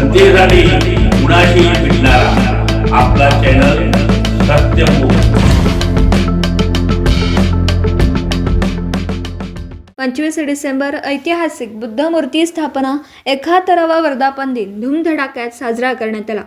जनतेसाठी कुणाशी भेटणारा. आपला चॅनल सत्यमुख पंचवीस डिसेंबर ऐतिहासिक बुद्धमूर्ती स्थापना एकाहत्तरावा वर्धापन दिन धूमधडाक्यात साजरा करण्यात आला.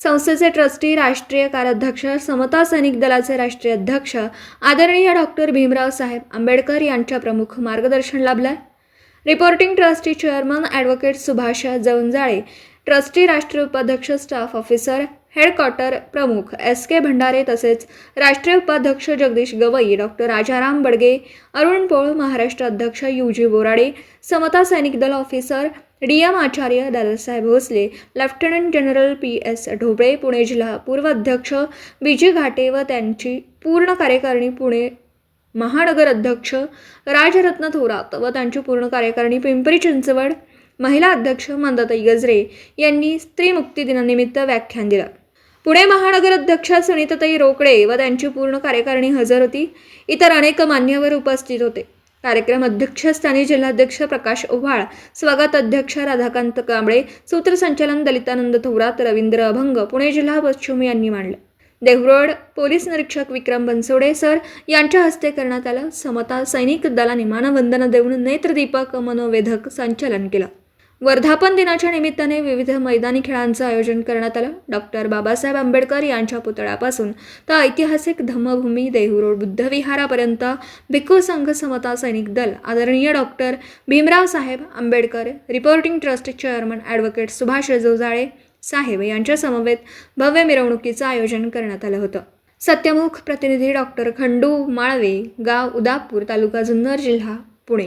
संस्थेचे ट्रस्टी राष्ट्रीय कार्याध्यक्ष समता सैनिक दलाचे राष्ट्रीय अध्यक्ष आदरणीय डॉक्टर भीमराव साहेब आंबेडकर यांच्या प्रमुख मार्गदर्शन लाभलंय. Reporting trustee chairman advocate Subhash Jawanjale trustee राष्ट्रीय उपाध्यक्ष स्टाफ ऑफिसर हेडक्वार्टर प्रमुख एस के भंडारे तसेच राष्ट्रीय उपाध्यक्ष जगदीश गवई डॉक्टर राजाराम बडगे अरुण पोळ महाराष्ट्र अध्यक्ष U G Borade Samata Sainik Dal officer D M Acharya Dadasaheb Bhosale lieutenant general P S Dhoble Pune जिल्हा पूर्व अध्यक्ष विजय घाटे व त्यांची पूर्ण कार्यकारिणी पुणे महानगर अध्यक्ष राजरत्न थोरात व त्यांची पूर्ण कार्यकारिणी पिंपरी चिंचवड महिला अध्यक्ष मंदाताई गजरे यांनी स्त्री मुक्ती दिनानिमित्त व्याख्यान दिलं. पुणे महानगर अध्यक्ष सुनीताताई रोकडे व त्यांची पूर्ण कार्यकारिणी हजर होती. इतर अनेक मान्यवर उपस्थित होते. कार्यक्रम अध्यक्षस्थानी जिल्हाध्यक्ष प्रकाश ओव्हाळ स्वागत अध्यक्ष राधाकांत कांबळे सूत्रसंचालन दलितानंद थोरात रवींद्र अभंग पुणे जिल्हा पश्चिम यांनी मांडलं. देहरोड पोलीस निरीक्षक विक्रम बनसोडे सर यांच्या हस्ते करण्यात आलं. समता सैनिक दलाने मानवंदना देऊन नेत्रदीपक मनोवेधक संचलन केलं. वर्धापन दिनाच्या निमित्ताने विविध मैदानी खेळांचं आयोजन करण्यात आलं. डॉक्टर बाबासाहेब आंबेडकर यांच्या पुतळ्यापासून तर ऐतिहासिक धम्मभूमी देहू रोड बुद्धविहारापर्यंत भिक्खू संघ समता सैनिक दल आदरणीय doctor Bhimrao Saheb Ambedkar reporting trust chairman advocate Subhash Jojale Saheb यांच्या समवेत भव्य मिरवणुकीचं आयोजन करण्यात आलं होतं. सत्यमुख प्रतिनिधी डॉक्टर खंडू माळवे गाव उदापूर तालुका जुन्नर जिल्हा पुणे.